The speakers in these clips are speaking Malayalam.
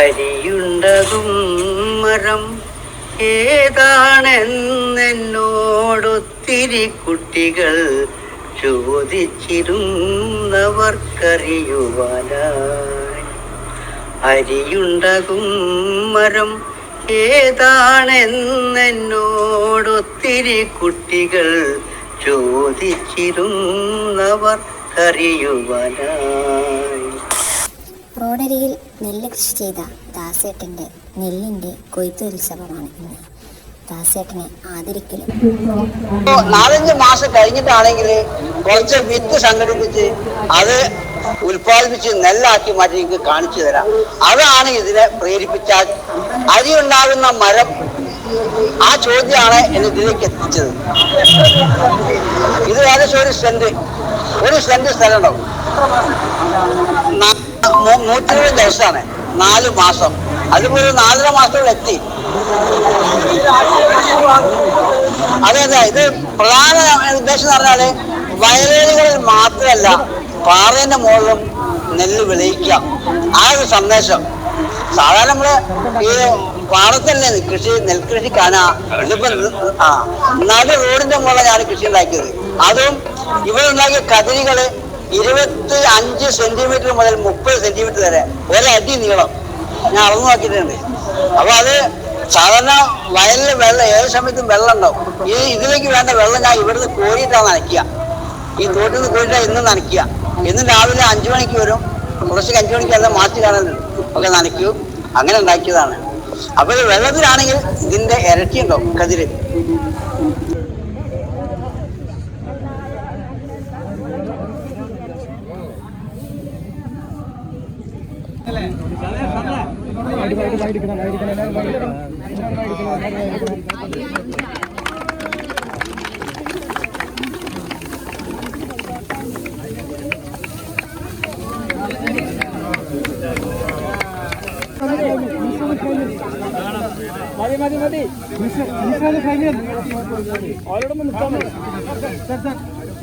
അരിയുണ്ടതും മരം. ഏതാണെന്നോടൊത്തിരി കുട്ടികൾ ചോദിച്ചിരുന്നവർക്കറിയുവാനായി. അരിയുണ്ടകും മരം. ഏതാണെന്നോടൊത്തിരി കുട്ടികൾ ചോദിച്ചിരുന്നവർക്കറിയുവാനായി. റോഡരികിൽ നെല്ല് കൃഷി ചെയ്ത ദാസേട്ടന്റെ നെല്ലിന്റെ കൊയ്ത്തുത്സവമാണ് ഇന്ന്. ദാസേട്ടനെ ആദരിക്കലും. നാലഞ്ച് മാസം കഴിഞ്ഞിട്ടാണെങ്കിൽ കുറച്ച് വിത്ത് സംഘടിപ്പിച്ച് അത് ഉൽപ്പാദിപ്പിച്ച് നെല്ലാക്കി മാറ്റി നിങ്ങൾക്ക് കാണിച്ചു തരാം. അതാണ് ഇതിനെ പ്രേരിപ്പിച്ച അരി മരം ആ ചോദ്യമാണ് എന്നെ ഇതിലേക്ക് എത്തിച്ചത്. ഇത് ഏകദേശം ഒരു സെന്റ് ഒരു സെന്റ് സ്ഥലം ഉണ്ടാവും ഇരുപത് ദിവസമാണ്. നാല് മാസം. അതിപ്പോ ഒരു നാലര മാസത്തോടെ എത്തി. അതെ അതെ. ഇത് പ്രധാന ഉദ്ദേശം എന്ന് പറഞ്ഞാൽ വയലുകളിൽ മാത്രമല്ല പാറേന്റെ മുകളിലും നെല്ല് വിളയിക്കാം ആ ഒരു സന്ദേശം. സാധാരണ നമ്മൾ ഈ പാടത്തല്ലേ കൃഷി നെൽകൃഷി കാണാ ഇതിപ്പോ ആ. നടു റോഡിന്റെ മുകളിലാണ് കൃഷി ഉണ്ടാക്കിയത്. അതും ഇവിടെ ഉണ്ടാക്കിയ കതിരികൾ ഇരുപത്തി അഞ്ച് സെന്റിമീറ്റർ മുതൽ മുപ്പത് സെന്റിമീറ്റർ വരെ ഒരടി നീളം. ഞാൻ അളന്നു നോക്കിയിട്ടുണ്ട്. അപ്പൊ അത് സാധാരണ വയലിൽ വെള്ളം ഏത് സമയത്തും വെള്ളം ഉണ്ടാവും. ഈ ഇതിലേക്ക് വേണ്ട വെള്ളം ഞാൻ ഇവിടുന്ന് കോരിയിട്ടാണ് നനയ്ക്കുക. ഈ തോട്ടിൽ നിന്ന് കോരിയിട്ടാണ് ഇന്ന് നനയ്ക്കുക. ഇന്ന് രാവിലെ അഞ്ചു മണിക്ക് വരും. കുറച്ച് അഞ്ചു മണിക്ക് എല്ലാം മാറ്റി കാണുന്നുണ്ട് ഒക്കെ നനയ്ക്കൂ. അങ്ങനെ ഉണ്ടാക്കിയതാണ്. അപ്പൊ ഇത് വെള്ളത്തിലാണെങ്കിൽ ഇതിന്റെ ഇരട്ടി ഉണ്ടാവും കതിര്. മതി മതി മതി അവരോടൊന്ന് നിർത്താൻ നമുക്ക് അവരോട്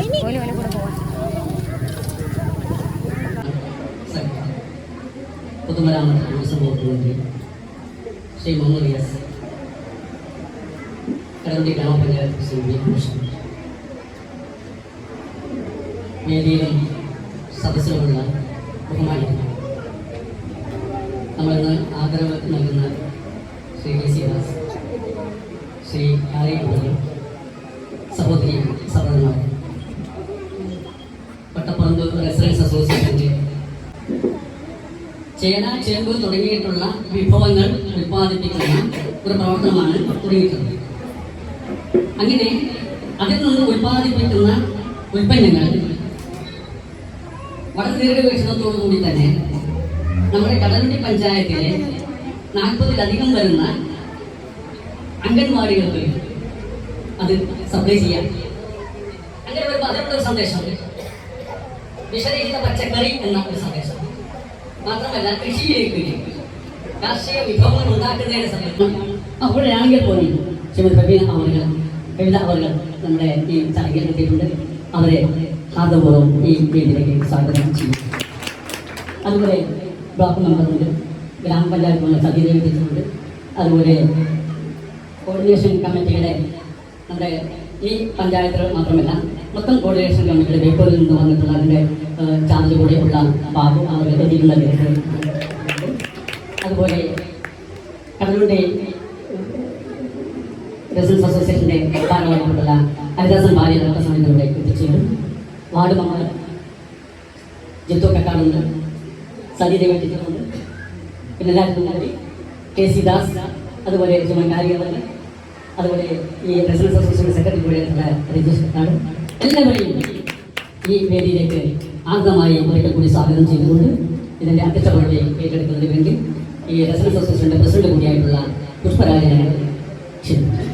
ഇനി മുഴുവാക്കി കൂടെ ബാക്കോട്ട് പൊതുമരാമത്ത് ടൂറിസം വകുപ്പ് മന്ത്രി ശ്രീ മുഹമ്മദ് യാസ് കടന്തി ഗ്രാമപഞ്ചായത്ത് പ്രസിഡന്റ് കൃഷ്ണൻ വേദിയിലും സദസ്സിലുമുള്ള ബഹുമാനിക്കുന്നു നമ്മളിന്ന് ആദരവ് നൽകുന്ന ശ്രീ വി സി ദാസ് ശ്രീ ആരി ചേന ചേമ്പ് തുടങ്ങിയിട്ടുള്ള വിഭവങ്ങൾ ഉൽപ്പാദിപ്പിക്കുന്ന ഒരു പ്രവർത്തനമാണ് തുടങ്ങിയിട്ടുള്ളത് അങ്ങനെ അതിൽ നിന്ന് ഉൽപ്പാദിപ്പിക്കുന്ന ഉൽപ്പന്നങ്ങൾ വളരെ ദീർഘവീക്ഷണത്തോടു കൂടി തന്നെ നമ്മുടെ കടലുണ്ടി പഞ്ചായത്തിലെ നാൽപ്പതിലധികം വരുന്ന അംഗൻവാടികൾക്ക് അത് സപ്ലൈ ചെയ്യാം. അങ്ങനെ വരുമ്പോൾ അതിനുള്ള ഒരു സന്ദേശം വിഷരഹിത പച്ചക്കറി എന്ന ഒരു സന്ദേശം. മാത്രമല്ല കൃഷിയിലേക്ക് കാർഷിക വിഭവങ്ങൾ ഉണ്ടാക്കുന്നതിനെ സംബന്ധിച്ച് അവിടെയാണെങ്കിൽ പോലും ശ്രീമതി പ്രവീണ അവർക്ക് കവിത അവർക്ക് നമ്മുടെ ഈ ചടങ്ങിൽ എത്തിയിട്ടുണ്ട്. അവരെ ഹാർദപൂർവം ഈ വേദിയിലേക്ക് സ്വാഗതം ചെയ്യും അതുപോലെ ബ്ലോക്ക് മെമ്പറുണ്ട് ഗ്രാമപഞ്ചായത്ത് സതീദേവി എത്തിച്ചിട്ടുണ്ട് അതുപോലെ കോർഡിനേഷൻ കമ്മിറ്റിയുടെ നമ്മുടെ ഈ പഞ്ചായത്തുകൾ മാത്രമല്ല മൊത്തം കോർഡിനേഷൻ കമ്മിറ്റിയുടെ ബേപ്പൂരിൽ നിന്ന് വന്നിട്ടുള്ള അതിന്റെ ചാർജ് കൂടെ ഉള്ള ബാബു അവർ എത്തിയിട്ടുള്ള. അതുപോലെ കടലുടെ റെസിഡൻസ് അസോസിയേഷന്റെ ഭാഗമായിട്ടുള്ള ഹരിദാസൻ ഡോക്ടർ സമയത്തിലൂടെ എത്തിച്ചേരും. വാർഡ് മെമ്പർ ജിത്തു കക്കാടുണ്ട് സതീദേവി എത്തിച്ചിട്ടുണ്ട് പിന്നെ രാജകുമാരി കെ സി ദാസ് അതുപോലെ ചുമൻകാരി അവർ അതുപോലെ ഈ റെസിഡൻസ് അസോസിയേഷൻ സെക്രട്ടറി കൂടിയായിട്ടുള്ള രജീഷ് കത്താട് എല്ലാവരെയും ഈ വേദിയിലേക്ക് ആദ്യമായി ഒരിക്കൽ കൂടി സ്വാഗതം ചെയ്തുകൊണ്ട് ഇതിന്റെ അധ്യക്ഷ പദവി ഏറ്റെടുക്കുന്നതിന് വേണ്ടി ഈ റെസിഡൻസ് അസോസിയേഷന്റെ പ്രസിഡന്റ് കൂടിയായിട്ടുള്ള പുഷ്പരാജനെ ക്ഷണിക്കുന്നു.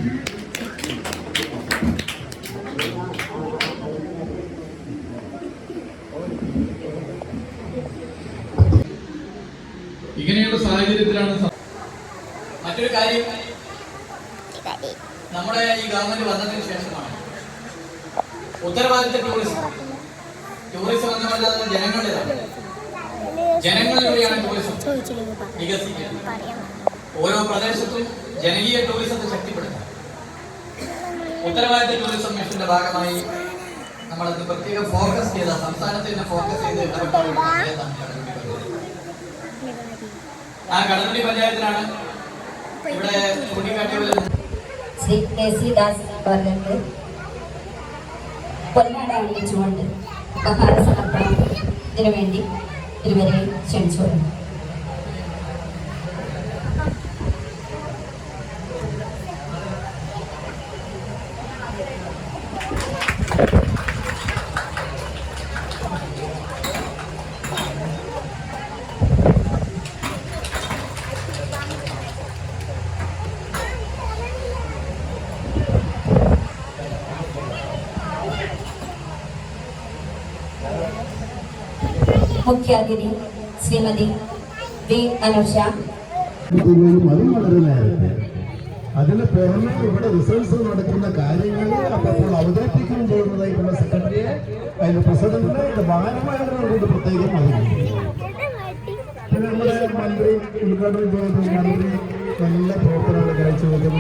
ഇങ്ങനെയുള്ള സാഹചര്യത്തിലാണ് മറ്റൊരു കാര്യം. നമ്മുടെ ഈ ഗവൺമെന്റ് വന്നതിന് ശേഷമാണ് ഉത്തരവാദിത്ത ടൂറിസം. ടൂറിസം എന്ന് പറഞ്ഞാൽ ജനങ്ങളുടേതാണ്. ജനങ്ങളിലൂടെയാണ് ടൂറിസം വികസിക്കുന്നത്. ഓരോ പ്രദേശത്തും ജനകീയ ടൂറിസത്തെ ശക്തിപ്പെടുത്തുക. ഉത്തരവാദിത്ത ടൂറിസം മിഷന്റെ ഭാഗമായി നമ്മളത് പ്രത്യേക ഫോക്കസ് ചെയ്ത സംസ്ഥാനത്ത് തന്നെ ഫോക്കസ് ചെയ്ത്. ആ കടലുണ്ടി പഞ്ചായത്തിലാണ് ഇവിടെ ശ്രീ കെ സി ദാസ് അവർക്ക് പൊന്നാട അണിയിച്ചുകൊണ്ട് ഉപഹാര സമർപ്പണത്തിന് വേണ്ടി ഇരുവരെയും ക്ഷണിച്ചു വരുന്നു മുഖ്യാതിഥി ശ്രീമതി വി അനുഷ. അതും അതിന് പുറമെ ഇവിടെ റിസൾട്ട്സ് നടക്കുന്ന കാര്യങ്ങൾ അപ്പോൾ അവതരിപ്പിക്കുകയും ചെയ്യുന്നതായിട്ടുള്ള സെക്രട്ടറിയെ അതിന്റെ പ്രസിഡന്റിനെ അതിന്റെ ഭാരമായതുകൊണ്ട് പ്രത്യേകം അറിയിക്കും പിന്നെ നമ്മുടെ മന്ത്രി ഉദ്ഘാടനം ചെയ്ത മന്ത്രി നല്ല പ്രവർത്തനങ്ങൾ കാഴ്ചവെക്കുന്നു.